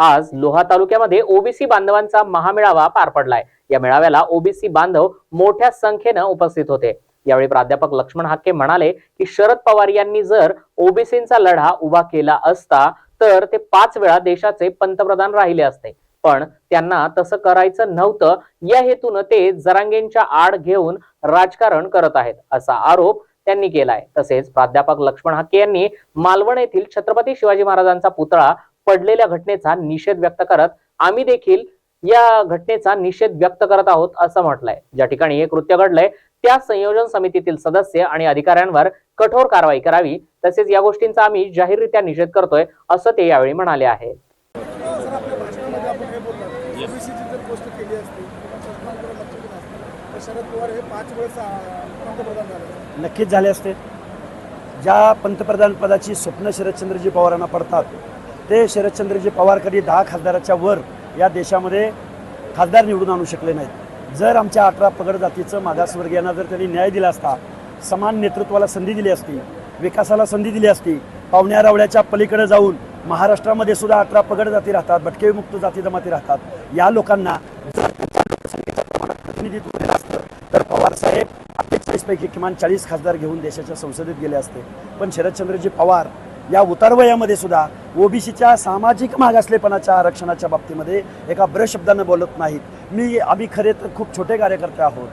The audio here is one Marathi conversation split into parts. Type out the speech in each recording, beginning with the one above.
आज लोहा तालुक्यामध्ये ओबीसी बांधवांचा महामेळावा पार पडलाय. या मेळाव्याला ओबीसी बांधव मोठ्या संख्येनं उपस्थित होते. यावेळी प्राध्यापक लक्ष्मण हाके म्हणाले की शरद पवार यांनी जर ओबीसींचा लढा उभा केला असता तर ते पाच वेळा देशाचे पंतप्रधान राहिले असते. पण त्यांना तसं करायचं नव्हतं. या हेतून ते जरांगेंच्या आड घेऊन राजकारण करत आहेत असा आरोप त्यांनी केलाय. तसेच प्राध्यापक लक्ष्मण हाके यांनी मालवण येथील छत्रपती शिवाजी महाराजांचा पुतळा पडलेल्या घटनेचा निषेध व्यक्त करत आम्ही देखील या घटनेचा निषेध व्यक्त करत आहोत असं म्हटलंय. ज्या ठिकाणी हे कृत्य घडलंय त्या संयोजन समितीतील सदस्य आणि अधिकाऱ्यांवर कठोर कारवाई करावी तसेच या गोष्टींचा आम्ही जाहीररित्या निषेध करतोय असं ते यावेळी म्हणाले आहे. नक्कीच झाले असते. ज्या पंतप्रधान पदाची स्वप्न शरदचंद्रजी पवारांना पडतात ते शरदचंद्रजी पवार कधी दहा खासदाराच्या वर या देशामध्ये खासदार निवडून आणू शकले नाहीत. जर आमच्या अठरा पगड जातीचं मागासवर्गीयांना जर त्यांनी न्याय दिला असता समान नेतृत्वाला संधी दिली असती विकासाला संधी दिली असती पावण्या रावळ्याच्या पलीकडे जाऊन महाराष्ट्रामध्ये सुद्धा अठरा पगड जाती राहतात भटके विमुक्त जाती जमाती राहतात या लोकांना प्रतिनिधित्व दिलं असतं तर पवार साहेब अठ्ठेचाळीस किमान चाळीस खासदार घेऊन देशाच्या संसदेत गेले असते. पण शरदचंद्रजी पवार या उतारवयामध्ये सुद्धा ओबीसीच्या सामाजिक मागासलेपणाच्या आरक्षणाच्या बाबतीमध्ये एका ब्र शब्दानं बोलत नाहीत. मी आम्ही खरे तर खूप छोटे कार्यकर्ते आहोत.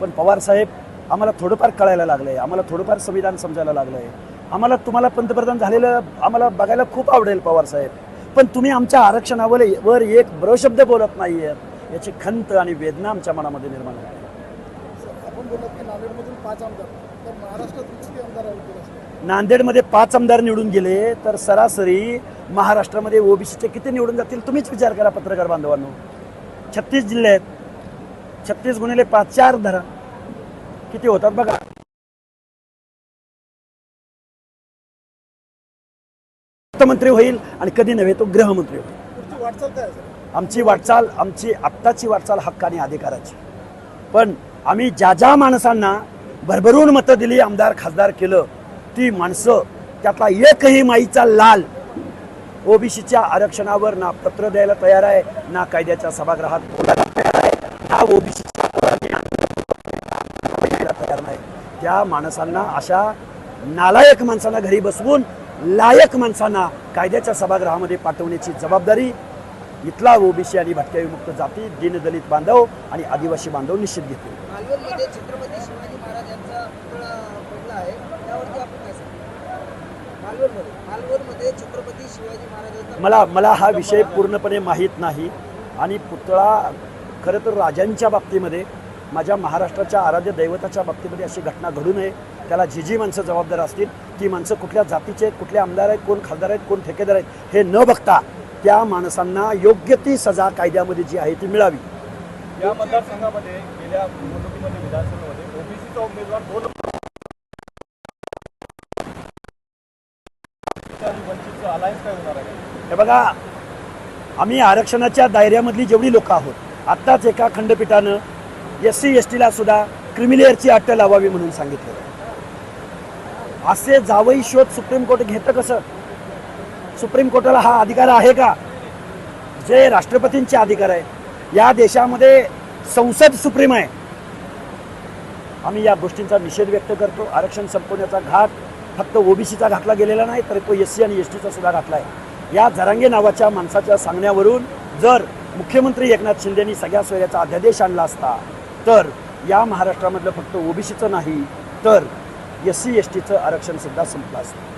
पण पवार साहेब आम्हाला थोडंफार कळायला लागलं आहे आम्हाला थोडंफार संविधान समजायला लागलं आहे आम्हाला तुम्हाला पंतप्रधान झालेलं आम्हाला बघायला खूप आवडेल पवार साहेब. पण तुम्ही आमच्या आरक्षणावर वर एक ब्र शब्द बोलत नाही आहेत याची खंत आणि वेदना आमच्या मनामध्ये निर्माण होते. आपण बोलत की नांदेडमधून पाच आमदार. नांदेडमध्ये पाच आमदार निवडून गेले तर सरासरी महाराष्ट्रामध्ये ओबीसीचे किती निवडून जातील तुम्हीच विचार करा पत्रकार बांधवांनो. छत्तीस जिल्हे आहेत. छत्तीस गुणिले पाच चार धरा. किती होतात बघा. अर्थमंत्री होईल आणि कधी नव्हे तो गृहमंत्री होईल. आमची वाटचाल आमची आत्ताची वाटचाल हक्क आणि अधिकाराची. पण आम्ही ज्या ज्या माणसांना भरभरून मतं दिली आमदार खासदार केलं. ती माणसं त्यातला एकही माईचा लाल ओबीसीच्या आरक्षणावर ना पत्र द्यायला तयार आहे ना कायद्याच्या सभागृहात बोलायला तयार आहे ना ओबीसीच्या तयार नाही. त्या माणसांना अशा नालायक माणसांना घरी बसवून लायक माणसांना कायद्याच्या सभागृहामध्ये पाठवण्याची जबाबदारी इथला ओबीसी आणि भटक्या विमुक्त जाती दीनदलित बांधव आणि आदिवासी बांधव निश्चित घेतील मालवणमध्ये छत्रपती शिवाजी महाराज यांचा पुतळा पडला आहे त्यावरती आपण काय सांगतो मालवणमध्ये मालवणमध्ये छत्रपती शिवाजी महाराजांचा मला मला हा विषय पूर्णपणे माहीत नाही. आणि पुतळा खरं तर राजांच्या बाबतीमध्ये माझ्या महाराष्ट्राच्या आराध्य दैवताच्या बाबतीमध्ये अशी घटना घडू नये. त्याला जी जी माणसं जबाबदार असतील ती माणसं कुठल्या जातीचे आहेत कुठले आमदार आहेत कोण खासदार आहेत कोण ठेकेदार आहेत हे न बघता त्या माणसांना योग्य ती सजा कायद्यामध्ये जी आहे ती मिळावी. या मतदारसंघामध्ये गेल्या निवडणुकीमध्ये विधानसभेमध्ये ओबीसीचा उमेदवार दोन हे बघा आम्ही आरक्षणाच्या दायऱ्यामधली जेवढी लोक आहोत आत्ताच एका खंडपीठानं एस सी एस टीला सुद्धा क्रिमिलेअरची अट लावावी म्हणून सांगितलं असे जावई शोध सुप्रीम कोर्ट घेतं कसं? सुप्रीम कोर्टाला हा अधिकार आहे का? जे राष्ट्रपतींचे अधिकार आहे. या देशामध्ये संसद सुप्रीम आहे. आम्ही या गोष्टींचा निषेध व्यक्त करतो. आरक्षण संपवण्याचा घाट फक्त ओबीसीचा घातला गेलेला नाही तर तो एस सी आणि एस टीचा सुद्धा घातला आहे. या जरांगे नावाच्या माणसाच्या सांगण्यावरून जर मुख्यमंत्री एकनाथ शिंदेनी सगळ्या सोयऱ्याचा अध्यादेश आणला असता तर या महाराष्ट्रामधलं फक्त ओबीसीचं नाही तर एस सी एस टीचं आरक्षणसुद्धा संपलं असतं.